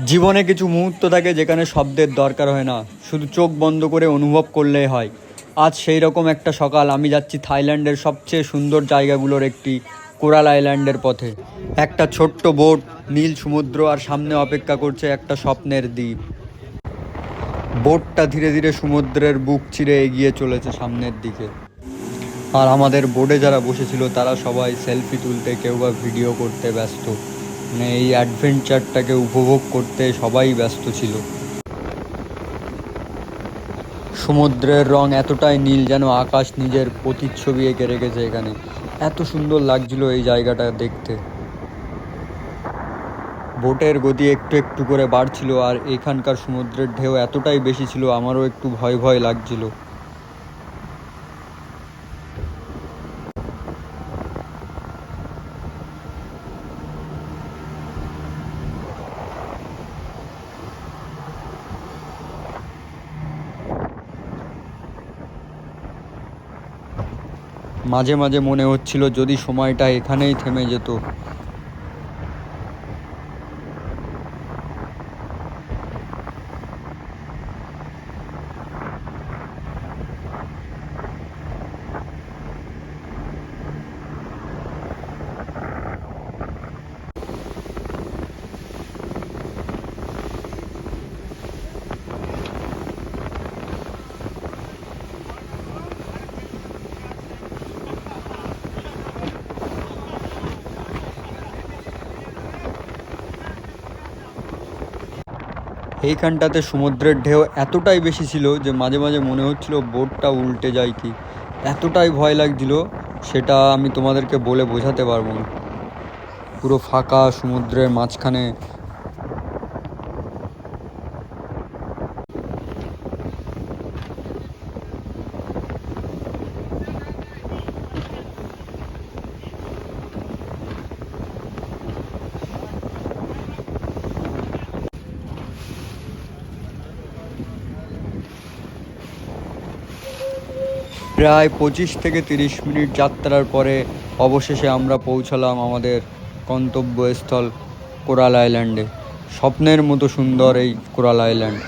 জীবনে কিছু মুহূর্ত থাকে যেখানে শব্দের দরকার হয় না, শুধু চোখ বন্ধ করে অনুভব করলেই হয়। আজ সেই রকম একটা সকাল, আমি যাচ্ছি থাইল্যান্ডের সবচেয়ে সুন্দর জায়গাগুলোর একটি কোরাল আইল্যান্ডের পথে। একটা ছোট্ট বোট, নীল সমুদ্র আর সামনে অপেক্ষা করছে একটা স্বপ্নের দ্বীপ। বোটটা ধীরে ধীরে সমুদ্রের বুক চিরে এগিয়ে চলেছে সামনের দিকে। আর আমাদের বোর্ডে যারা বসেছিল, তারা সবাই সেলফি তুলতে কেউ বা ভিডিও করতে ব্যস্ত। মানে এই অ্যাডভেঞ্চারটাকে উপভোগ করতে সবাই ব্যস্ত ছিল। সমুদ্রের রং এতটাই নীল যেন আকাশ নিজের প্রতিচ্ছবি এঁকে রেখেছে এখানে। এত সুন্দর লাগছিল এই জায়গাটা দেখতে। বোটের গতি একটু একটু করে বাড়ছিল আর এখানকার সমুদ্রের ঢেউ এতটাই বেশি ছিল, আমারও একটু ভয় ভয় লাগছিল। মাঝে মাঝে মনে হচ্ছিল যদি সময়টা এখানেই থেমে যেত। এইখানটাতে সমুদ্রের ঢেউ এতটাই বেশি ছিল যে মাঝে মাঝে মনে হচ্ছিল বোটটা উল্টে যায় কি। এতটাই ভয় লাগছিল, সেটা আমি তোমাদেরকে বলে বোঝাতে পারব না। পুরো ফাঁকা সমুদ্রের মাঝখানে প্রায় পঁচিশ থেকে তিরিশ মিনিট যাত্রার পরে অবশেষে আমরা পৌঁছালাম আমাদের গন্তব্যস্থল কোরাল আইল্যান্ডে। স্বপ্নের মতো সুন্দর এই কোরাল আইল্যান্ড।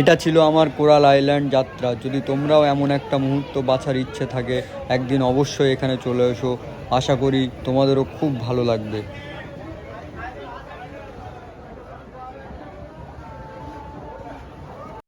এটা ছিল আমার কোরাল আইল্যান্ড যাত্রা। যদি তোমরাও এমন একটা মুহূর্ত বাছার ইচ্ছে থাকে, একদিন অবশ্যই এখানে চলে এসো। আশা করি তোমাদেরও খুব ভালো লাগবে।